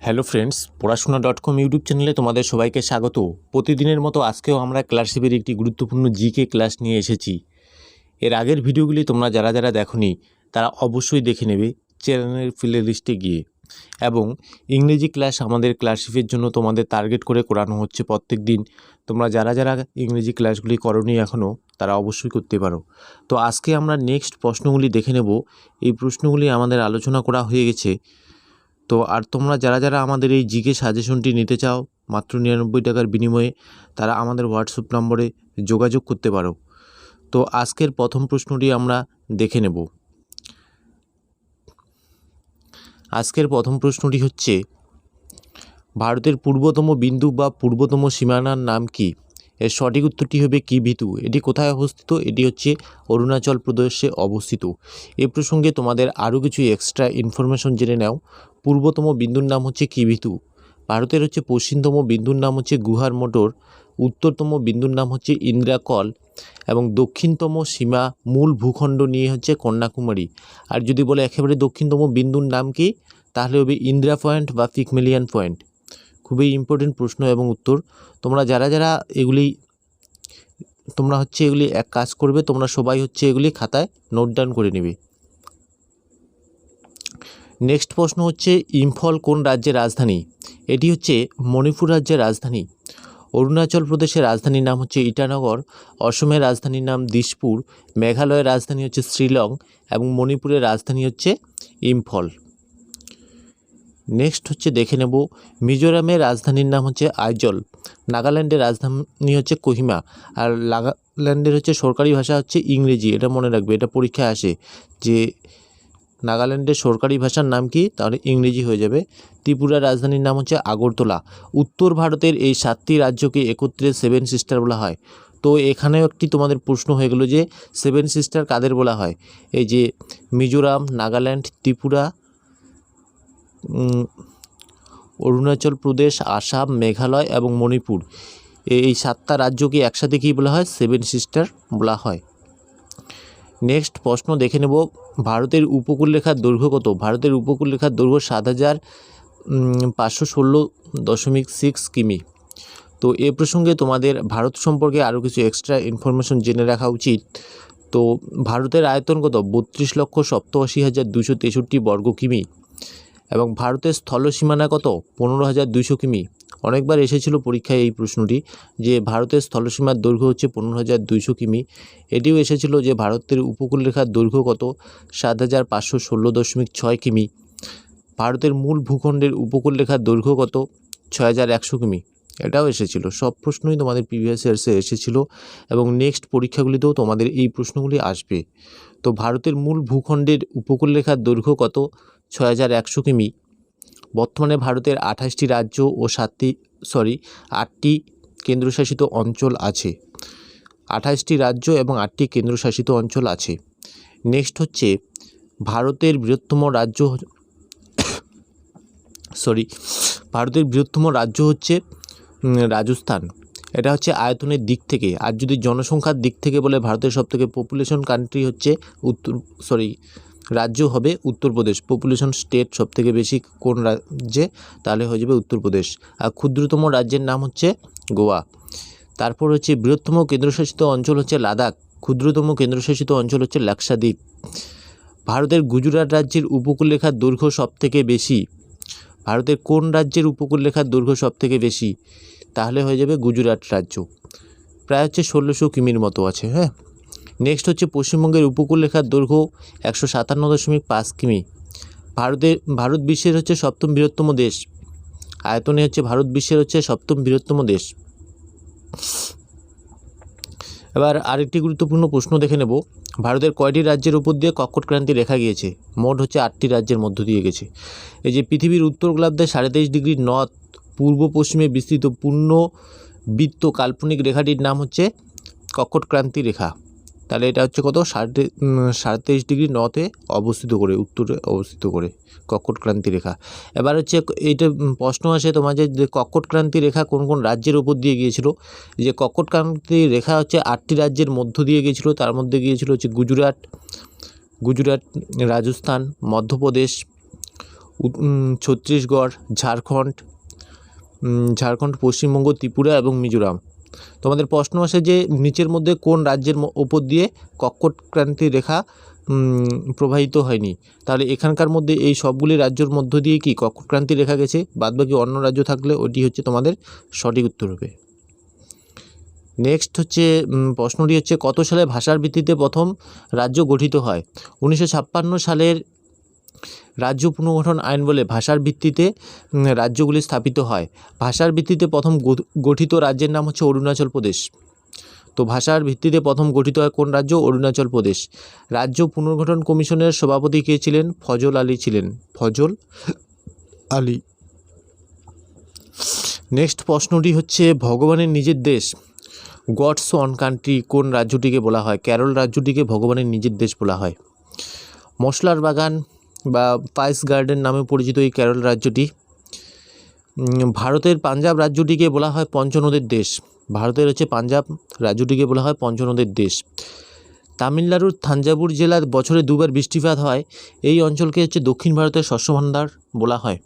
Hello friends Porashona dot com YouTube চ্যানেলে তোমাদের সবাইকে স্বাগত। প্রতিদিনের মতো আজকেও আমরা ক্লাসিপের একটি গুরুত্বপূর্ণ জিকে ক্লাস নিয়ে এসেছি। এর আগের ভিডিওগুলি তোমরা যারা যারা দেখোনি, তারা অবশ্যই দেখে নেবে চ্যানেলের প্লে লিস্টে গিয়ে। এবং ইংরেজি ক্লাস আমাদের ক্লাসিপের জন্য তোমাদের টার্গেট করে করানো হচ্ছে প্রত্যেক দিন। তোমরা যারা যারা ইংরেজি ক্লাসগুলি করনি এখনও তারা অবশ্যই করতে পারো। তো আজকে আমরা নেক্সট প্রশ্নগুলি দেখে নেব। এই প্রশ্নগুলি আমাদের আলোচনা করা হয়ে গেছে। তো আর তোমরা যারা যারা আমাদের এই জিকে সাজেশনটি নিতে চাও, মাত্র নিরানব্বই টাকার বিনিময়ে, তারা আমাদের হোয়াটসঅ্যাপ নম্বরে যোগাযোগ করতে পারো। তো আজকের প্রথম প্রশ্নটি আমরা দেখে নেব। আজকের প্রথম প্রশ্নটি হচ্ছে, ভারতের পূর্বতম বিন্দু বা পূর্বতম সীমানার নাম কি? এর সঠিক উত্তরটি হবে কি ভিতু? এটি কোথায় অবস্থিত? এটি হচ্ছে অরুণাচল প্রদেশে অবস্থিত। এ প্রসঙ্গে তোমাদের আরও কিছু এক্সট্রা ইনফরমেশন জেনে নাও। পূর্বতম বিন্দুর নাম হচ্ছে কিভিতু ভারতের হচ্ছে পশ্চিমতম বিন্দুর নাম হচ্ছে গুহার মোটর। উত্তরতম বিন্দুর নাম হচ্ছে ইন্দ্রাকল। এবং দক্ষিণতম সীমা মূল ভূখণ্ড নিয়ে হচ্ছে কন্যাকুমারী। আর যদি বলে একেবারে দক্ষিণতম বিন্দুর নাম কি? তাহলে হবে ইন্দ্রা পয়েন্ট বা পিকমেলিয়ান পয়েন্ট। খুবই ইম্পর্টেন্ট প্রশ্ন এবং উত্তর। তোমরা যারা যারা এগুলি, তোমরা হচ্ছে এগুলি এক কাজ করবে, তোমরা সবাই হচ্ছে এগুলি খাতায় নোট ডাউন করে নেবে। নেক্সট প্রশ্ন হচ্ছে, ইম্ফল কোন রাজ্যের রাজধানী? এটি হচ্ছে মণিপুর রাজ্যের রাজধানী। অরুণাচল প্রদেশের রাজধানীর নাম হচ্ছে ইটানগর, অসমের রাজধানীর নাম দিসপুর, মেঘালয়ের রাজধানী হচ্ছে শ্রীলং এবং মণিপুরের রাজধানী হচ্ছে ইম্ফল। নেক্সট হচ্ছে দেখে নেব। মিজোরামের রাজধানীর নাম হচ্ছে আইজল। নাগাল্যান্ডের রাজধানী হচ্ছে কোহিমা। আর নাগাল্যান্ডের হচ্ছে সরকারি ভাষা হচ্ছে ইংরেজি। এটা মনে রাখবে, এটা পরীক্ষায় আসে। যে নাগাল্যান্ডের সরকারি ভাষার নাম কি? তাহলে ইংরেজি হয়ে যাবে। ত্রিপুরার রাজধানীর নাম হচ্ছে আগরতলা। উত্তর ভারতের এই সাতটি রাজ্যকে একত্রে সেভেন সিস্টার বলা হয়। তো এখানেও একটি তোমাদের প্রশ্ন হয়ে গেলো যে, সেভেন সিস্টার কাদের বলা হয়? এই যে মিজোরাম, নাগাল্যান্ড, ত্রিপুরা অরুণাচল প্রদেশ, আসাম, মেঘালয় এবং মণিপুর। এই সাতটা রাজ্যকে একসাথে কী বলা হয়? সেভেন সিস্টার বলা হয়। নেক্সট প্রশ্ন দেখে নেব। ভারতের উপকূলরেখার দৈর্ঘ্য কত? ভারতের উপকূল উপকূলরেখার দৈর্ঘ্য সাত হাজার পাঁচশো ষোলো দশমিক সিক্স কিমি। তো এ প্রসঙ্গে তোমাদের ভারত সম্পর্কে আরও কিছু এক্সট্রা ইনফরমেশন জেনে রাখা উচিত। তো ভারতের আয়তন কত? বত্রিশ লক্ষ সপ্তআশি হাজার দুশো তেষট্টি বর্গ কিমি। এবং ভারতের স্থলসীমানা কত? পনেরো হাজার দুইশো কিমি। অনেকবার এসেছিল পরীক্ষায় এই প্রশ্নটি যে ভারতের স্থলসীমার দৈর্ঘ্য হচ্ছে পনেরো হাজার দুইশো কিমি। এটিও এসেছিল যে ভারতের উপকূলরেখার দৈর্ঘ্য কত? সাত হাজার পাঁচশো ষোলো দশমিক ছয় কিমি। ভারতের মূল ভূখণ্ডের উপকূলরেখার দৈর্ঘ্য কত? ছয় হাজার একশো কিমি। এটাও এসেছিল। সব প্রশ্নই তোমাদের প্রিভিয়াস ইয়ার্সে এসেছিল এবং নেক্সট পরীক্ষাগুলিতেও তোমাদের এই প্রশ্নগুলি আসবে। তো ভারতের মূল ভূখণ্ডের উপকূলরেখার দৈর্ঘ্য কত? ছয় হাজার একশো কিমি। বর্তমানে ভারতের আঠাশটি রাজ্য ও সাতটি সরি আটটি কেন্দ্রশাসিত অঞ্চল আছে। আঠাশটি রাজ্য এবং আটটি কেন্দ্রশাসিত অঞ্চল আছে। নেক্সট হচ্ছে, ভারতের বৃহত্তম রাজ্য সরি ভারতের বৃহত্তম রাজ্য হচ্ছে রাজস্থান। এটা হচ্ছে আয়তনের দিক থেকে। আর যদি জনসংখ্যার দিক থেকে বলে, ভারতের সবথেকে পপুলেশন কান্ট্রি হচ্ছে উত্তর সরি রাজ্য হবে উত্তরপ্রদেশ। পপুলেশন স্টেট সবথেকে বেশি কোন রাজ্যে? তাহলে হয়ে যাবে উত্তরপ্রদেশ। আর ক্ষুদ্রতম রাজ্যের নাম হচ্ছে গোয়া। তারপর হচ্ছে বৃহত্তম কেন্দ্রশাসিত অঞ্চল হচ্ছে লাদাখ। ক্ষুদ্রতম কেন্দ্রশাসিত অঞ্চল হচ্ছে লাক্ষাদ্বীপ। ভারতের গুজরাট রাজ্যের উপকূলরেখার দৈর্ঘ্য সবথেকে বেশি। ভারতের কোন রাজ্যের উপকূলরেখার দৈর্ঘ্য সবথেকে বেশি? তাহলে হয়ে যাবে গুজরাট রাজ্য। প্রায় হচ্ছে ষোলোশো কিমির মতো আছে হ্যাঁ? নেক্সট হচ্ছে পশ্চিমবঙ্গের উপকূলরেখার দৈর্ঘ্য একশো সাতান্ন দশমিক পাঁচ কিমি। ভারতের, ভারত বিশ্বের হচ্ছে সপ্তম বৃহত্তম দেশ। আয়তনে হচ্ছে ভারত বিশ্বের হচ্ছে সপ্তম বৃহত্তম দেশ। এবার আরেকটি গুরুত্বপূর্ণ প্রশ্ন দেখে নেব। ভারতের কয়টি রাজ্যের উপর দিয়ে কর্কট ক্রান্তি রেখা গিয়েছে? মোট হচ্ছে আটটি রাজ্যের মধ্য দিয়ে গেছে। এই যে পৃথিবীর উত্তর গোলার্ধে সাড়ে তেইশ ডিগ্রি নর্থ, পূর্ব পশ্চিমে বিস্তৃত পূর্ণ বৃত্ত কাল্পনিক রেখাটির নাম হচ্ছে কর্কট ক্রান্তি রেখা। তাহলে এটা হচ্ছে কত? সাড়ে ডিগ্রি নর্থে অবস্থিত করে, উত্তরে অবস্থিত করে কর্কট ক্রান্তি রেখা। এবার হচ্ছে এইটা প্রশ্ন আসে তোমার যে যে কর্কট ক্রান্তি রেখা কোন কোন রাজ্যের উপর দিয়ে গিয়েছিল? যে কর্কট ক্রান্তি রেখা হচ্ছে আটটি রাজ্যের মধ্য দিয়ে গিয়েছিল, তার মধ্যে গিয়েছিল হচ্ছে গুজরাট গুজরাট, রাজস্থান, মধ্যপ্রদেশ ছত্তিশগড়, ঝাড়খণ্ড ঝাড়খণ্ড, পশ্চিমবঙ্গ, ত্রিপুরা এবং মিজোরাম। তোমাদের প্রশ্ন আসে যে নিচের মধ্যে কোন রাজ্যের ওপর দিয়ে কর্কটক্রান্তি রেখা প্রবাহিত হয়নি? তাহলে এখানকার মধ্যে এই সবগুলি রাজ্যের মধ্য দিয়ে কি কর্কটক্রান্তি রেখা গেছে? বাদবাকি অন্য রাজ্য থাকলে ওটি হচ্ছে তোমাদের সঠিক উত্তর হবে। নেক্সট হচ্ছে প্রশ্নটি হচ্ছে, কত সালে ভাষার ভিত্তিতে প্রথম রাজ্য গঠিত হয়? উনিশশো ছাপ্পান্ন সালের রাজ্য পুনর্গঠন আইন বলে ভাষার ভিত্তিতে রাজ্যগুলি স্থাপিত হয়। ভাষার ভিত্তিতে প্রথম গঠিত রাজ্যের নাম হচ্ছে অরুণাচল প্রদেশ। তো ভাষার ভিত্তিতে প্রথম গঠিত হয় কোন রাজ্য? অরুণাচল প্রদেশ। রাজ্য পুনর্গঠন কমিশনের সভাপতি কে ছিলেন? ফজল আলী ছিলেন। ফজল আলী। নেক্সট প্রশ্নটি হচ্ছে, ভগবানের নিজের দেশ, গডস অন কান্ট্রি কোন রাজ্যটিকে বলা হয়? কেরল রাজ্যটিকে ভগবানের নিজের দেশ বলা হয়। মশলার বাগান বা পাইস গার্ডেন নামে পরিচিত এই কেরল রাজ্যটি ভারতের পাঞ্জাব রাজ্যটিকে বলা হয় পঞ্চনদের দেশ। ভারতের হচ্ছে পাঞ্জাব রাজ্যটিকে বলা হয় পঞ্চনদের দেশ। তামিলনাড়ুর থাঞ্জাবুর জেলার বছরে দুবার বৃষ্টিপাত হয়। এই অঞ্চলকে হচ্ছে দক্ষিণ ভারতের শস্য ভাণ্ডার বলা হয়।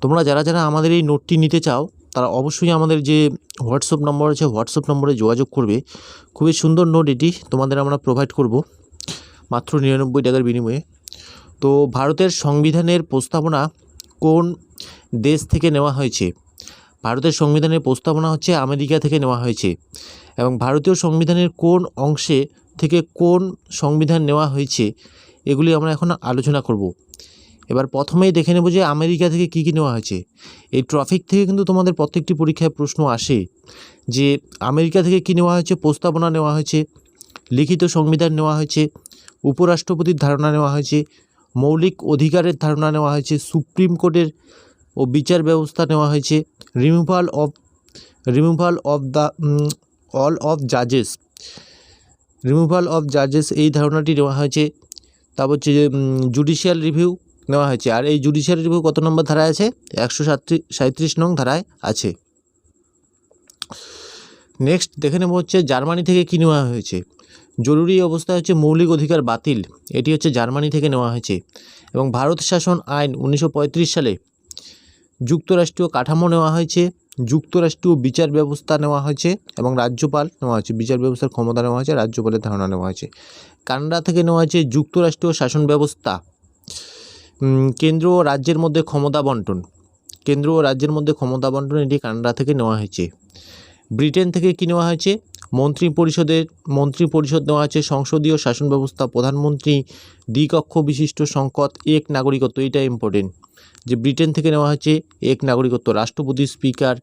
তোমরা যারা যারা আমাদের এই নোটটি নিতে চাও, তারা অবশ্যই আমাদের যে হোয়াটসঅ্যাপ নম্বর আছে, হোয়াটসঅ্যাপ নম্বরে যোগাযোগ করবে। খুবই সুন্দর নোট এটি, তোমাদের আমরা প্রোভাইড করব। মাত্র নিরানব্বই টাকার বিনিময়ে। তো ভারতের সংবিধানের প্রস্তাবনা কোন দেশ থেকে নেওয়া হয়েছে? ভারতের সংবিধানের প্রস্তাবনা হচ্ছে আমেরিকা থেকে নেওয়া হয়েছে। এবং ভারতীয় সংবিধানের কোন অংশে থেকে কোন সংবিধান নেওয়া হয়েছে, এগুলি আমরা এখন আলোচনা করব। এবার প্রথমেই দেখে নেব যে আমেরিকা থেকে কী কী নেওয়া হয়েছে। এই ট্রফিক থেকে কিন্তু তোমাদের প্রত্যেকটি পরীক্ষায় প্রশ্ন আসে যে আমেরিকা থেকে কী নেওয়া হয়েছে, প্রস্তাবনা নেওয়া হয়েছে, লিখিত সংবিধান নেওয়া হয়েছে, উপরাষ্ট্রপতির ধারণা নেওয়া হয়েছে মৌলিক অধিকারের ধারণা নেওয়া হয়েছে, সুপ্রিম কোর্টের ও বিচার ব্যবস্থা নেওয়া হয়েছে। Removal of removal of the all of জাজেস removal of জাজেস এই ধারণাটি নেওয়া হয়েছে। তারপর হচ্ছে জুডিশিয়াল রিভিউ নেওয়া হয়েছে। আর এই জুডিশিয়াল রিভিউ কত নম্বর ধারায় আছে? একশো সাঁত্রিশ নং ধারায় আছে। নেক্সট দেখে নেব হচ্ছে জার্মানি থেকে কী নেওয়া হয়েছে। জরুরি অবস্থা হচ্ছে মৌলিক অধিকার বাতিল। এটি হচ্ছে জার্মানি থেকে নেওয়া হয়েছে। এবং ভারত শাসন আইন উনিশশো পঁয়ত্রিশ সালে যুক্তরাষ্ট্রীয় কাঠামো নেওয়া হয়েছে, যুক্তরাষ্ট্রীয় বিচার ব্যবস্থা নেওয়া হয়েছে এবং রাজ্যপাল নেওয়া হয়েছে, বিচার ব্যবস্থার ক্ষমতা নেওয়া হয়েছে, রাজ্যপালের ধারণা নেওয়া হয়েছে। কানাডা থেকে নেওয়া হয়েছে যুক্তরাষ্ট্রীয় শাসন ব্যবস্থা। কেন্দ্র ও রাজ্যের মধ্যে ক্ষমতা বন্টন। কেন্দ্র ও রাজ্যের মধ্যে ক্ষমতা বন্টন এটি কানাডা থেকে নেওয়া হয়েছে। ব্রিটেন থেকে কী নেওয়া হয়েছে? মন্ত্রী পরিষদের মন্ত্রী পরিষদ নেওয়া হয়েছে সংসদীয় শাসন ব্যবস্থা, প্রধানমন্ত্রী, দ্বিকক্ষ বিশিষ্ট সংকট, এক নাগরিকত্ব এটা ইম্পর্টেন্ট যে ব্রিটেন থেকে নেওয়া হয়েছে এক নাগরিকত্ব, রাষ্ট্রপতি, স্পিকার,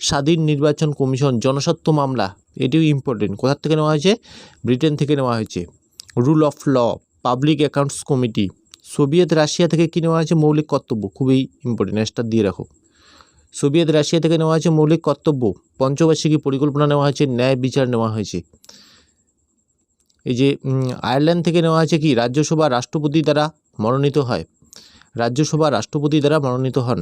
স্বাধীন নির্বাচন কমিশন, জনস্বার্থ মামলা, এটিও ইম্পর্টেন্ট কোথার থেকে নেওয়া হয়েছে? ব্রিটেন থেকে নেওয়া হয়েছে। Rule of law, public accounts committee. Soviet Russia থেকে কী নেওয়া হয়েছে? মৌলিক কর্তব্য, খুবই ইম্পর্টেন্ট স্টার দিয়ে রাখো। সোভিয়েত রাশিয়া থেকে নেওয়া হয়েছে মৌলিক কর্তব্য। পঞ্চবার্ষিকী পরিকল্পনা নেওয়া হয়েছে, ন্যায় বিচার নেওয়া হয়েছে। এই যে আয়ারল্যান্ড থেকে নেওয়া হয়েছে কি? রাজ্যসভা রাষ্ট্রপতি দ্বারা মনোনীত হয়। রাজ্যসভা রাষ্ট্রপতি দ্বারা মনোনীত হন।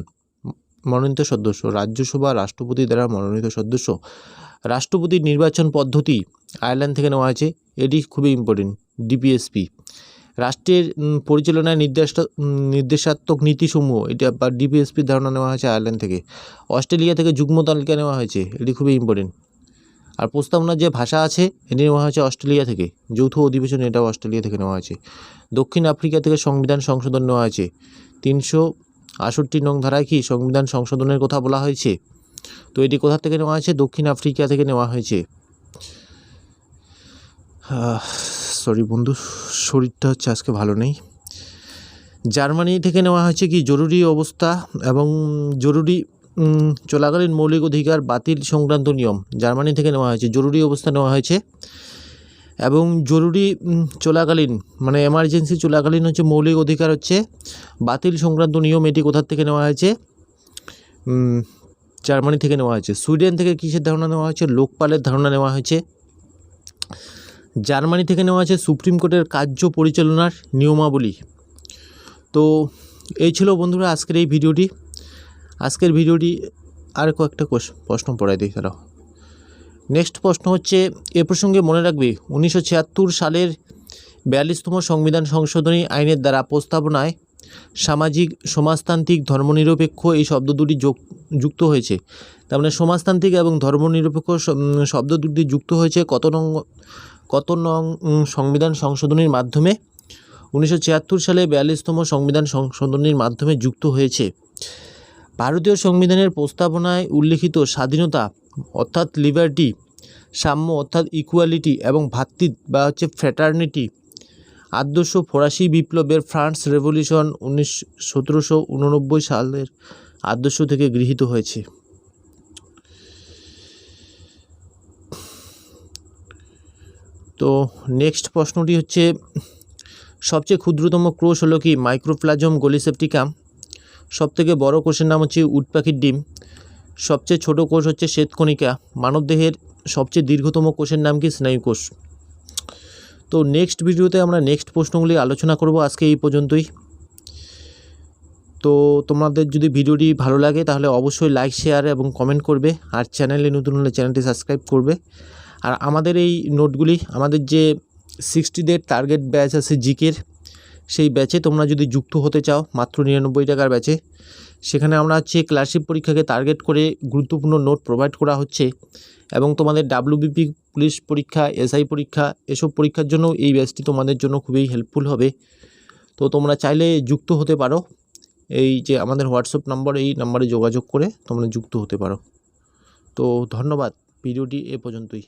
মনোনীত সদস্য। রাজ্যসভা রাষ্ট্রপতি দ্বারা মনোনীত সদস্য। রাষ্ট্রপতির নির্বাচন পদ্ধতি আয়ারল্যান্ড থেকে নেওয়া হয়েছে। এটি খুবই ইম্পর্টেন্ট ডিপিএসপি রাষ্ট্রের পরিচালনায় নির্দেশ নির্দেশাত্মক নীতিসমূহ, এটা বা ডিপিএসপির ধারণা নেওয়া হয়েছে আয়ারল্যান্ড থেকে। অস্ট্রেলিয়া থেকে যুগ্ম তালিকা নেওয়া হয়েছে, এটি খুবই ইম্পর্টেন্ট আর প্রস্তাবনার যে ভাষা আছে, এটি নেওয়া হয়েছে অস্ট্রেলিয়া থেকে, যৌথ অধিবেশন এটাও অস্ট্রেলিয়া থেকে নেওয়া হয়েছে। দক্ষিণ আফ্রিকা থেকে সংবিধান সংশোধন নেওয়া হয়েছে। তিনশো আষট্টি নং ধারায় কি সংবিধান সংশোধনের কথা বলা হয়েছে? তো এটি কোথা থেকে নেওয়া হয়েছে? দক্ষিণ আফ্রিকা থেকে নেওয়া হয়েছে। সরি বন্ধু, শরীরটা হচ্ছে আজকে ভালো নেই। জার্মানি থেকে নেওয়া হয়েছে কি জরুরি অবস্থা এবং জরুরি চলাকালীন মৌলিক অধিকার বাতিল সংক্রান্ত নিয়ম জার্মানি থেকে নেওয়া হয়েছে, জরুরি অবস্থা নেওয়া হয়েছে। এবং জরুরি চলাকালীন মানে এমার্জেন্সি চলাকালীন হচ্ছে মৌলিক অধিকার হচ্ছে বাতিল সংক্রান্ত নিয়ম এটি কোথার থেকে নেওয়া হয়েছে? জার্মানি থেকে নেওয়া হয়েছে। সুইডেন থেকে কিসের ধারণা নেওয়া হয়েছে? লোকপালের ধারণা নেওয়া হয়েছে। জার্মানি থেকে নেওয়া আছে সুপ্রিম কোর্টের কার্য পরিচালনার নিয়মাবলী। তো, এই ছিল বন্ধুরা আজকের এই ভিডিওটি। আজকের ভিডিওটি আর কয়েকটা প্রশ্ন পড়াই দিই তারাও নেক্সট প্রশ্ন হচ্ছে, এ প্রসঙ্গে মনে রাখবে, উনিশশো ছিয়াত্তর সালের বিয়াল্লিশতম সংবিধান সংশোধনী আইনের দ্বারা প্রস্তাবনায় সামাজিক, সমাজতান্ত্রিক, ধর্মনিরপেক্ষ এই শব্দ দুটি যোগ যুক্ত হয়েছে। তার মানে সমাজতান্ত্রিক এবং ধর্মনিরপেক্ষ শব্দ দুটি যুক্ত হয়েছে। কত নং কত নং সংবিধান সংশোধনীর মাধ্যমে? উনিশশো ছিয়াত্তর সালে বিয়াল্লিশতম সংবিধান সংশোধনীর মাধ্যমে যুক্ত হয়েছে। ভারতীয় সংবিধানের প্রস্তাবনায় উল্লিখিত স্বাধীনতা, অর্থাৎ লিবার্টি, সাম্য, অর্থাৎ ইকুয়ালিটি এবং ভ্রাতৃ বা হচ্ছে ফ্র্যাটার্নিটি আদর্শ ফরাসি বিপ্লবের ফ্রান্স রেভলিউশন উনিশ, সতেরোশো সালের আদর্শ থেকে গৃহীত হয়েছে। তো নেক্সট প্রশ্নটি হচ্ছে, সবচেয়ে ক্ষুদ্রতম ক্রোশ হলো কি মাইক্রোপ্লাজম গোলিসেপ্টিকাম সবথেকে বড় কোষের নাম হচ্ছে উট পাখির ডিম। সবচেয়ে ছোট কোষ হচ্ছে শ্বেতকণিকা। মানবদেহের সবচেয়ে দীর্ঘতম কোষের নাম কি স্নায়ু কোষ? তো নেক্সট ভিডিওতে আমরা নেক্সট প্রশ্নগুলি আলোচনা করব আজকে এই পর্যন্তই। তো তোমাদের যদি ভিডিওটি ভালো লাগে তাহলে অবশ্যই লাইক শেয়ার এবং কমেন্ট করবে। আর চ্যানেলে নতুন হলে চ্যানেলটি সাবস্ক্রাইব করবে। আর আমাদের এই নোটগুলি, আমাদের যে সিক্সটি ডেট টার্গেট ব্যাচ আছে জিকের, সেই ব্যাচে তোমরা যদি যুক্ত হতে চাও, মাত্র নিরানব্বই টাকার ব্যাচে সেখানে আমরা হচ্ছে ক্লাসিক পরীক্ষাকে টার্গেট করে গুরুত্বপূর্ণ নোট প্রোভাইড করা হচ্ছে এবং তোমাদের ডাব্লিউবিপি পুলিশ পরীক্ষা এসআই পরীক্ষা, এসব পরীক্ষার জন্য এই ব্যাচটি তোমাদের জন্য খুবই হেল্পফুল হবে। তো তোমরা চাইলে যুক্ত হতে পারো। এই যে আমাদের হোয়াটসঅ্যাপ নাম্বার এই নাম্বারে যোগাযোগ করে তোমরা যুক্ত হতে পারো। তো ধন্যবাদ, ভিডিওটি এ পর্যন্তই।